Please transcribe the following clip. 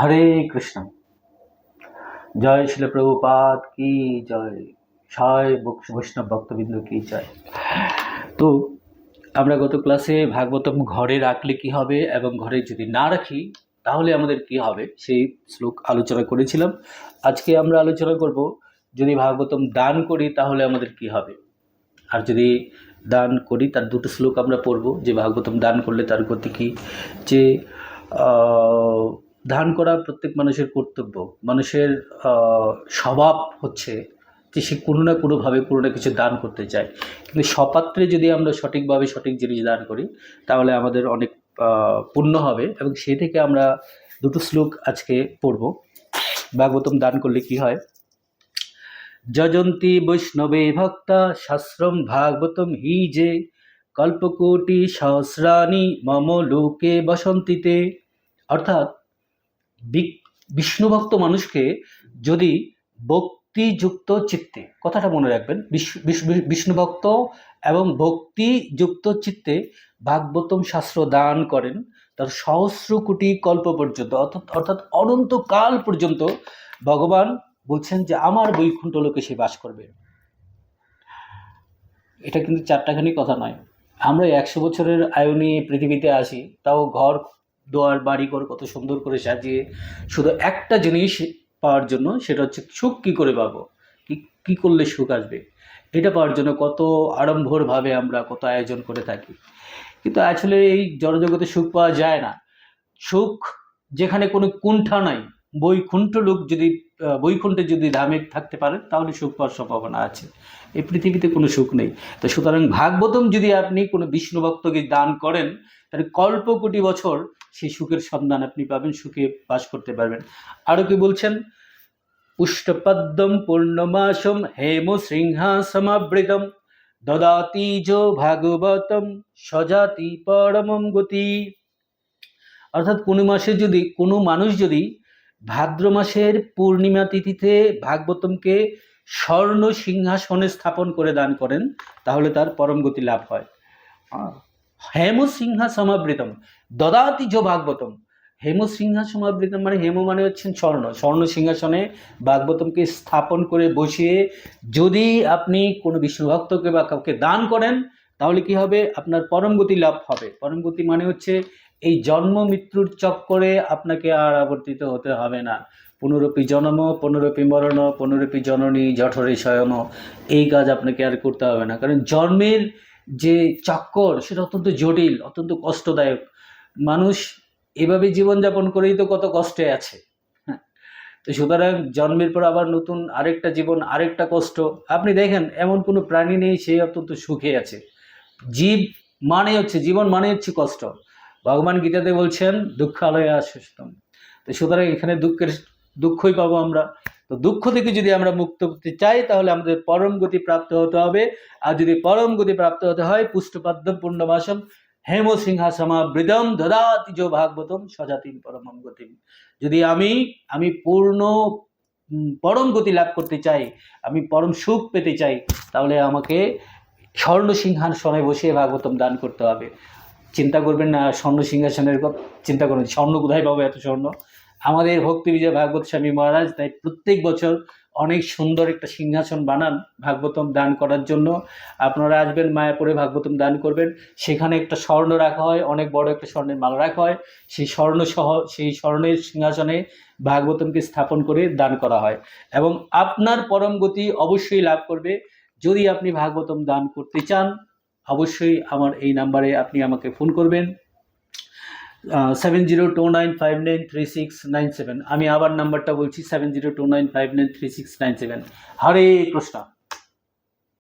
হরে কৃষ্ণ। জয় শিল প্রভুপাদ কি জয়? ছয় বৈষ্ণব ভক্তবৃন্দ কি জয়? তো আমরা গত ক্লাসে ভাগবতম ঘরে রাখলে কি হবে এবং ঘরে যদি না রাখি, তাহলে আমাদের কি হবে? সেই শ্লোক আলোচনা করেছিলাম। আজকে আমরা আলোচনা করব, যদি ভাগবতম দান করি, তাহলে আমাদের কি হবে? আর যদি দান করি, তার দুটো শ্লোক আমরা পড়ব, যে ভাগবতম দান করলে তার গতি কী? যে দান করা প্রত্যেক মানুষের কর্তব্য। মানুষের স্বভাব হচ্ছে যে সে কোনো না কোনোভাবে কোনো না কিছু দান করতে চায়। কিন্তু সপাত্রে যদি আমরা সঠিকভাবে সঠিক জিনিস দান করি, তাহলে আমাদের অনেক পুণ্য হবে এবং সে থেকে আমরা দুটো শ্লোক আজকে পড়ব। ভাগবতম দান করলে কি হয়? যজন্তি বৈষ্ণবে ভক্তা শাস্ত্রম ভাগবতম হি যে কল্পকোটি সহস্রাণী মম লোকে বসন্তিতে। অর্থাৎ বিষ্ণুভক্ত মানুষকে যদি ভক্তিযুক্ত চিত্তে, কথাটা মনে রাখবেন, বিষ্ণু- বিষ্ণু- বিষ্ণুভক্ত এবং ভক্তিযুক্ত চিত্তে ভাগবতম শাস্ত্র দান করেন, তার সহস্র কোটি কল্প পর্যন্ত, অর্থাৎ অর্থাৎ অনন্তকাল পর্যন্ত ভগবান বলছেন যে আমার বৈকুণ্ঠ লোকে সে বাস করবে। এটা কিন্তু চারটাখানি কথা নয়। আমরা একশো বছরের আয়ু নিয়ে পৃথিবীতে আসি, তাও ঘর দোয়ার, বাড়ি ঘর কত সুন্দর করে সাজিয়ে শুধু একটা জিনিস পাওয়ার জন্য সেটা হচ্ছে সুখ কী করে পাবো? কি করলে সুখ আসবে? এটা পাওয়ার জন্য কত আড়ম্বরভাবে আমরা কত আয়োজন করে থাকি। কিন্তু আসলে এই জড়জগতে সুখ পাওয়া যায় না। সুখ যেখানে কোনো কুণ্ঠা নাই, বৈকুণ্ঠ লোক যদি বৈকুণ্ঠে যদি ধামে থাকতে পারেন, তাহলে সুখ পাওয়ার সম্ভাবনা আছে। এই পৃথিবীতে কোনো সুখ নেই। তো সুতরাং ভাগবতম যদি আপনি কোনো বিষ্ণু ভক্তকে দান করেন, তাহলে কল্প কোটি বছর সেই সুখের সন্ধান আপনি পাবেন, সুখে বাস করতে পারবেন। আরও কি বলছেন? পুষ্টপদ্মম পূর্ণমাসম হেম সিংহাসমাবৃতম দদাতি যো ভাগবতম সজাতি পরমম গতি। অর্থাৎ কোনো মাসে যদি, কোনো মানুষ যদি ভাদ্র মাসের পূর্ণিমা তিথিতে ভাগবতমকে স্বর্ণ সিংহাসনে স্থাপন করে দান করেন, তাহলে তার পরম গতি লাভ হয়। আহ, হেম সিংহাসমাবৃতম দদাতি যো ভাগবতম। হেম সিংহাসমাবৃতম মানে হেম মানে হচ্ছেন স্বর্ণ। স্বর্ণ সিংহাসনে ভাগবতমকে স্থাপন করে বসিয়ে যদি আপনি কোনো বিষ্ণু ভক্তকে বা কাউকে দান করেন তাহলে কি হবে? আপনার পরমগতি লাভ হবে। পরমগতি মানে হচ্ছে এই জন্ম মৃত্যুর চক্করে আপনাকে আর আবর্তিত হতে হবে না। পুনরপি জন্ম পুনরপি মরণ পুনরপি জননী জঠরে শয়ন এই কাজ আপনাকে আর করতে হবে না। কারণ জন্মের যে চক্কর সেটা অত্যন্ত জটিল, অত্যন্ত কষ্টদায়ক। মানুষ এভাবে জীবনযাপন করেই তো কত কষ্টে আছে। হ্যাঁ। তো সুতরাং জন্মের পর আবার নতুন আরেকটা জীবন, আরেকটা কষ্ট। আপনি দেখেন, এমন কোনো প্রাণী নেই সে অত্যন্ত সুখে আছে। জীব মানে হচ্ছে, জীবন মানে হচ্ছে কষ্ট। ভগবান গীতাতে বলছেন, দুঃখালয় আসস্তম তো সুতরাং এখানে দুঃখের, দুঃখই পাবো আমরা। তো দুঃখ থেকে যদি আমরা মুক্ত হতে চাই, তাহলে আমাদের পরম গতি প্রাপ্ত হতে হবে। আর যদি পরম গতি প্রাপ্ত হতে হয় পুষ্টপদ্ম পূর্ণবাসম হেম সিংহাসমা বৃদম দদাতি যো ভাগবতম সজাতিম পরমম গতিম। যদি আমি আমি পূর্ণ পরম গতি লাভ করতে চাই, আমি পরম সুখ পেতে চাই, তাহলে আমাকে স্বর্ণ সিংহাসনে বসে ভাগবতম দান করতে হবে। চিন্তা করবেন না, স্বর্ণ সিংহাসনের চিন্তা করুন, স্বর্ণ কোথায় পাবো এত স্বর্ণ? আমাদের ভক্তি বিজয় ভাগবত স্বামী মহারাজ তাই প্রত্যেক বছর অনেক সুন্দর একটা সিংহাসন বানান ভাগবতম দান করার জন্য। আপনারা আসবেন মায়াপুরে, ভাগবতম দান করবেন। সেখানে একটা স্বর্ণ রাখা হয়, অনেক বড় একটা স্বর্ণের মালা রাখা হয়। সেই স্বর্ণ সহ, সেই স্বর্ণের সিংহাসনে ভাগবতমকে স্থাপন করে দান করা হয়। এবং আপনার পরম গতি অবশ্যই লাভ করবে। যদি আপনি ভাগবতম দান করতে চান, অবশ্যই আমার এই নাম্বারে আপনি আমাকে ফোন করবেন। Seven zero two nine five nine three six nine seven আমি আবার নাম্বারটা বলছি seven zero two nine five nine three six nine seven Hare Krishna.